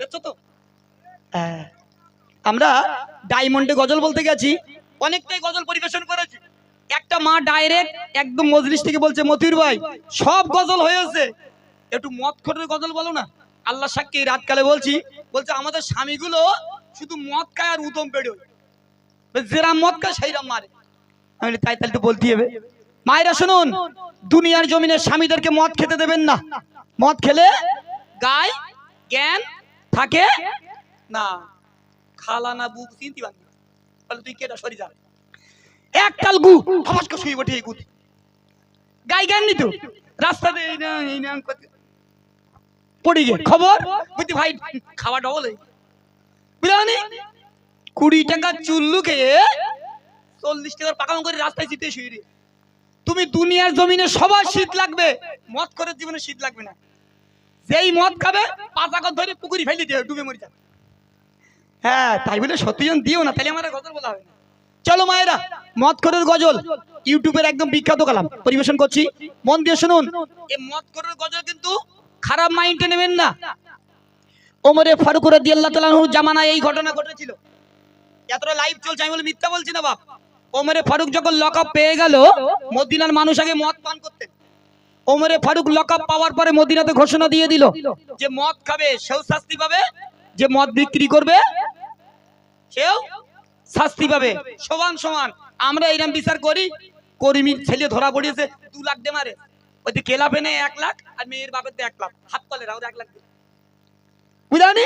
দেখছ তো? হ্যাঁ। আমরা ডায়মন্ডে গজল বলতে গেছি, অনেকটাই গজল পরিবেশন করেছি। একটা মা ডাইরেক্ট একদম মজলিস থেকে বলছে মতির ভাই, সব গজল হয়েছে। একটু মদ খোরের গজল বলো না। আল্লাহ সাক্ষী, রাতকালে বলছি, বলছে, আমাদের স্বামীগুলো শুধু মদ খায় আর উদম পেড়ে যেরাম মদ খায়, সেইরাম মারে। আমি তাই তাহলে তো বলতে হবে। মায়েরা শুনুন, দুনিয়ার জমিনে স্বামীদেরকে মদ খেতে দেবেন না। মদ খেলে গায়ে জ্ঞান থাকে? না। খালা না বুক চিনতে তাহলে তুই কেটা সরি যা। এক কাল গু। শুয়ে বটে এই গুতি এই না এই না পড়ে গে। খবর? ভাই খাওয়া ডবল বুঝলি কুড়ি টাকা চুল্লু খেয়ে চল্লিশ টাকার পাকাম করে রাস্তায় চিটে শুয়ে। তুমি দুনিয়ার জমিনে সবার শীত লাগবে। মদ করে জীবনে শীত লাগবে না। যেই মদ খাবে পাতাকর ধরে পুকুরি ফেলে দিয়ে ডুবে মরে যাবে। হ্যাঁ তাই বলে সত্যিজন দিও না, তাহলে আমার গজল বলা হবে চলো মায়েরা, মদ করের গজল। ইউটিউবের একদম বিখ্যাত কালাম। পরিবেশন করছি। মন দিয়ে শুনুন। এই মদ করের গজল কিন্তু খারাপ মাইন্ডে নেবেন না। ওমরে ফারুক রাদি আল্লাহ তালাহুর জামানায় এই ঘটনা ঘটেছিল। এতটা লাইভ চলছে, আমি বলে মিথ্যা বলছি না বাপ। ওমরে ফারুক যখন লক পেয়ে গেল, মদিনার মানুষ আগে মদ পান করতেন। ওমরে ফারুক লক পাওয়ার পরে মদিনাতে ঘোষণা দিয়ে দিল যে মদ খাবে, সেও শাস্তি পাবে, যে মদ বিক্রি করবে, সেও শাস্তি পাবে। সমান সমান, আমরা এইরকম বিচার করি, কর্মীর ছেলে ধরা পড়িয়েছে, দু লাখ দে মারে ওই কেলা পেনে এক লাখ, আর মেয়ের বাপের এক লাখ, হাত পালে ওরা এক লাখ বুঝলি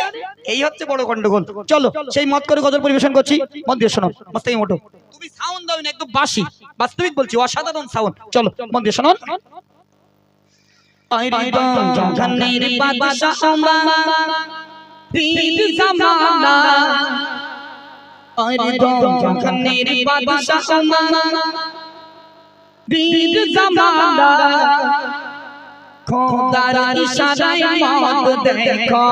এই হচ্ছে বড় গন্ডগোল। চলো, সেই মত করে গজল পরিবেশন করছি। মন দিয়ে শোনো মস্তাই মোটো তুমি সাউন্ড দাও না, একদম বাসি। বাস্তবিক বলছি, অসাধারণ সাউন্ড চলো, মন দিয়ে শোনো। জঙ্গলের বাদশাহ পীর জামানা জঙ্গলের বাদশাহ পীর জামানা খোদার ইশারায় মত দেখো।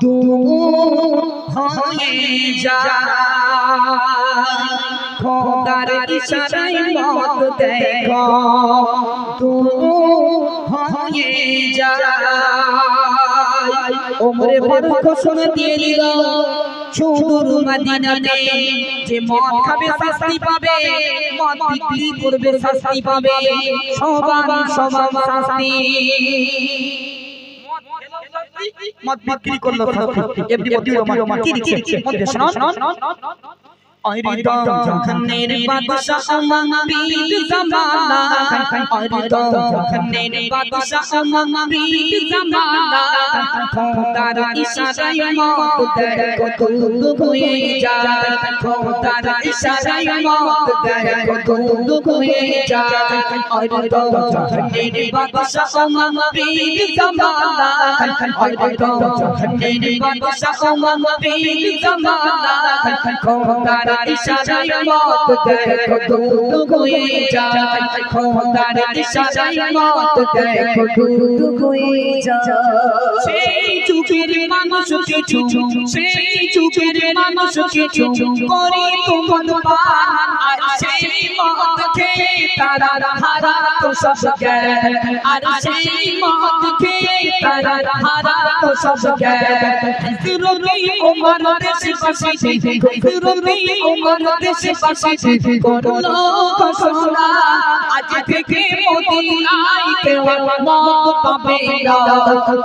দূর হয়ে যায় খোদার ইশারায় মত দেখো দূর হয়ে যায় ওমরে ফারুক ঘোষণা দিয়ে দিল সুদূর মদিনাতে যে মদ খাবে শাস্তি পাবে মদ বিক্রি করবে শাস্তি পাবে সবার সমান শাস্তি মদ বিক্রি করল শাস্তি এমনি মতি রহমান কি কি মন দিয়ে আরে জখনের বাদশাহ পীর জামানা আরে জখনের বাদশাহ পীর জামানা খোদার ইশারায় মত দেখো দুদু হয়ে যায় খোদার ইশারায় মত দেখো দুদু হয়ে যায় আরে জখনের বাদশাহ পীর জামানা আরে জখনের বাদশাহ পীর জামানা খোদার ইশারায় মত দেখো হয়ে যায় খোদার ইশারায় মত দেখো দুদু যায় সেই যুগের মানুষ কিছু সেই যুগের মানুষ কিছু করে তোমার পার আর সেই মত খেয়ে তারা হারা তো সব জ্ঞান। আর সেই মত খেয়ে তারা হারা তো সব জ্ঞান ওমর দেশবাসী হযরতে ওমর দেশবাসী করল ঘোষণা। আজ থেকে মদিনায় কেউ মত পাবে না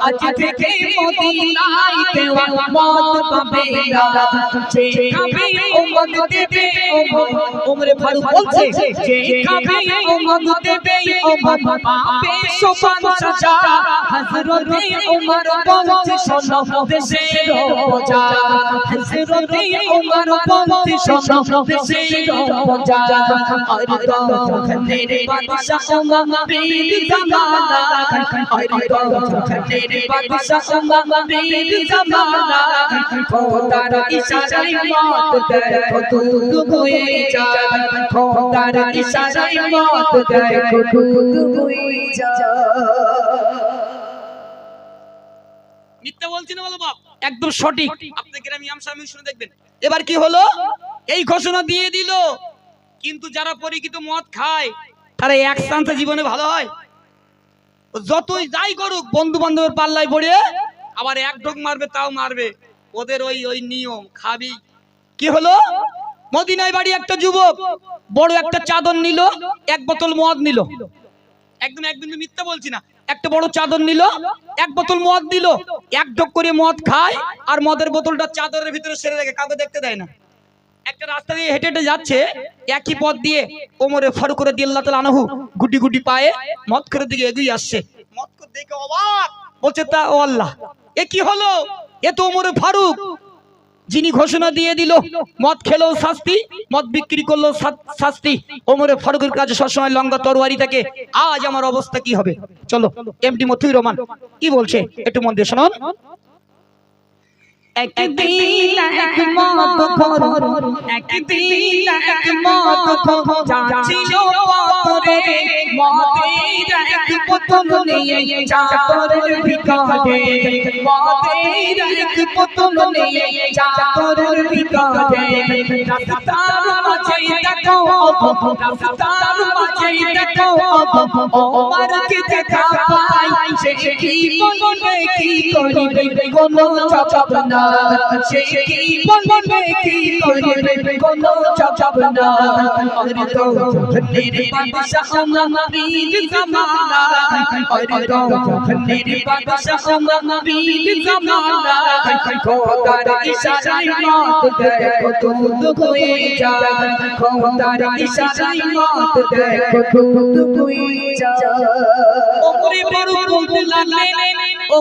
আজ থেকে মদিনায় কেউ মত পাবে না যে খাবে ও দেবে ওমরে ফারুক বলছে যে খাবে ও দেবে ও পাবে সোপান সাজা হযরতে ওমর বলছে শোনো দেশের রোজা। হযরতে ওমর বলছে শোনো দেশের রোজা। আর দখনের মিথ্যা বলছি না বলো বাপ। একদম সঠিক। আপনি গ্রামে আমসা আমি শুনে দেখবেন। এবার কি হলো? এই ঘোষণা দিয়ে দিল। কিন্তু যারা পরিচিত মদ খায় তারা এক চান্সে জীবনে ভালো হয়। যতই যাই করুক বন্ধু বান্ধবের পাল্লায় পড়ে, আবার এক ঢোক মারবে, তাও মারবে। ওদের ওই ওই নিয়ম, খাবি। কি হলো? মদিনায় বাড়ি একটা যুবক, বড় একটা চাদর নিল, এক বোতল মদ নিল। একদম একদম মিথ্যা বলছি না। একটা বড় চাদর নিল, এক বোতল মদ দিল এক ঢোক করে মদ খায়, আর মদের বোতলটা চাদরের ভিতরে সেরে রেখে কাউকে দেখতে দেয় না। একটা রাস্তা দিয়ে হেঁটে হেঁটে যাচ্ছে একই পথ দিয়ে ওমরে ফারুক করে দিয়ে আল্লাহ তালা আনহু গুটি গুটি পায়ে মদ করে দিকে এগিয়ে আসছে। মদ করে দেখে অবাক। বলছে তা ও আল্লাহ এ কি হলো? এ তো ওমরে ফারুক। যিনি ঘোষণা দিয়ে দিল মদ খেলো শাস্তি মদ বিক্রি করল শাস্তি। ওমরে ফারুকের কাছে সবসময় লঙ্কা তরোয়ারি থাকে। আজ আমার অবস্থা কি হবে? চলো এমডি মথুই রহমান কি বলছে? একটু মন দিয়ে শুনুন। একদিন এক মত খর একদিন এক মত খর যাচ্ছিল এক পুতুল নিয়ে চাদরের ভিতরে মদের এক পুতুল নিয়ে চাদরের ভিতরে রাস্তার মাঝে দেখো, রাস্তার মাঝে দেখো ওমরকে দেখা পাই সে কি বলবে, কি করিবে কোনো জবাব না সে কি বলবে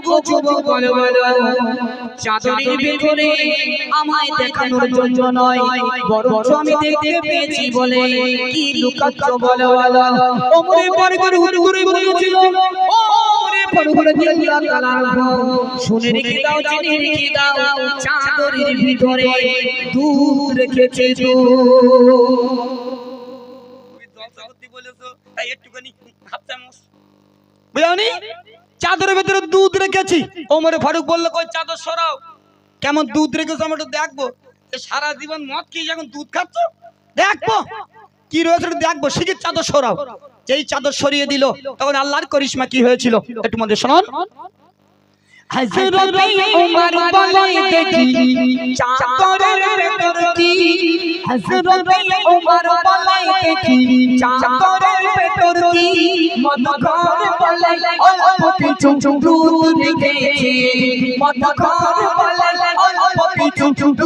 বড় বলো বলো আমায় দেখানোর জন্য নয়, বরঞ্চ আমি দেখতে পেয়েছি বলে কি লুকাচ্ছ বলো বলো বড় বড় হুড়ে শুনে রেখে দাও জেনে রেখে দাও চাদরের ভিতরে দুধ রেখেছে বুঝাওনি চাদরের ভেতরে দুধ রেখেছি। ওমরে ফারুক বলল কই চাদর সরাও। কেমন দুধ রেখেছো আমরা একটু দেখব। সারা জীবন মদ খেয়ে যখন দুধ খাচ্ছ দেখব। কি রয়েছে দেখব। শিখির চাদর সরাও। যেই চাদর সরিয়ে দিল তখন আল্লাহর করিশ্মা কি হয়েছিল? একটু মধ্যে শোনান। হযরত উমর বলে দেখি চাদরের ভেতর কি? হযরত উমর বলে দেখি চাদরের ভেতর মদঘর বলে অল্প কিছু দুধ রেখেছে মদঘর বলে দুধ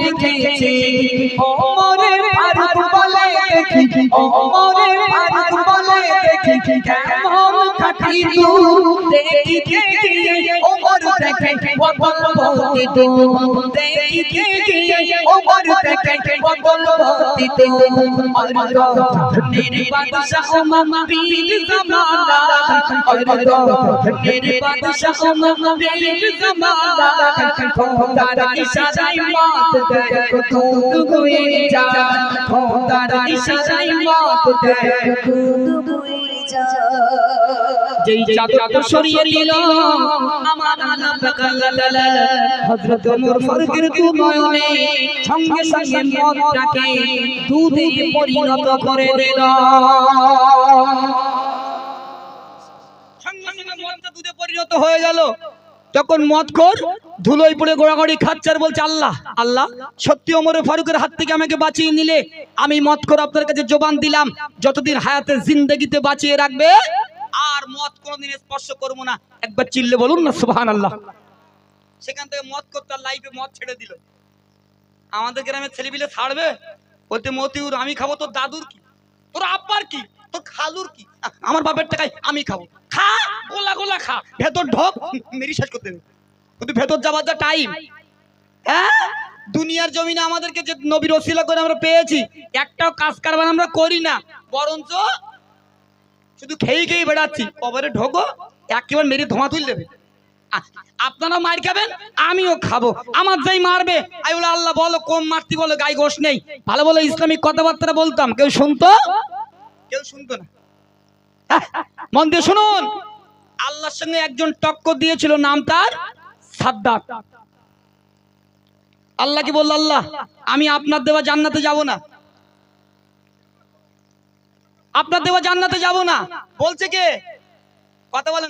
রেখেছে। ওমরের ফারুক বলে দেখি ওমরের কেমন খাটি দুধ দেখি দেখি ওমর দেখে বদল ভর্তি দুধ দেখি দেখি ওমর দেখে বদল ইশারায় মত দেখো যা যেই চাদর সরিয়ে দিল আমার আল্লাহ তাআলা হযরত ওমর ফারুকের দু নয়নে সঙ্গে সঙ্গে মদটাকে দুধে পরিণত করে দিল। সঙ্গে সঙ্গে মদটা দুধে পরিণত হয়ে গেল। তখন মদখোর ধুলোয় পড়ে গোড়াগড়ি খাচ্ছে আর বলছে আল্লাহ আল্লাহ, সত্যি ওমরে ফারুকের হাত থেকে আমাকে বাঁচিয়ে নিলে আমি মদখোর আপনার কাছে জবান দিলাম, যতদিন হায়াতে জিন্দগিতে বাঁচিয়ে রাখবে, আর মদ কোনোদিন স্পর্শ করব না। একবার চিল্লে বলুন না সুবহান আল্লাহ সেখান থেকে মদ করতে লাইফে মদ ছেড়ে দিল। আমাদের গ্রামের ছেলেপিলে ছাড়বে? বলতে মতিউর, আমি খাব, তোর দাদুর কি? তোর আব্বার কি? তোর খালুর কি? আমার বাপের টাকায় আমি খাব। খা, গোলা গোলা খা। ভেতর ঢোক, মেরি শেষ করতে কিন্তু ভেতর যাবার যা টাইম হ্যাঁ? দুনিয়ার জমিনে আমাদেরকে যে নবীর ওসিলা করে আমরা পেয়েছি, একটাও কাজ কারবার আমরা করি না। বরঞ্চ শুধু খেয়ে খেয়ে বেড়াচ্ছি। কবরে ঢোকো, একেবারে মেরে ধোঁয়া তুল দেবে। আপনারা মার খাবেন, আমিও খাব। আমার যাই মারবে আমি বলে, আল্লাহ বলো কম মারতি বলো গাই গোশ নেই। ভালো বলো ইসলামিক কথাবার্তা বলতাম, কেউ শুনতো? কেউ শুনতো না। মন দিয়ে শুনুন। আল্লাহর সঙ্গে একজন টক্কর দিয়েছিল, নাম তার? আল্লাহ কি বলল, আল্লাহ, আমি আপনার দেওয়া জান্নাতে যাব না। আপনার দেওয়া জান্নাতে যাব না। বলছে কে? কথা বলেন।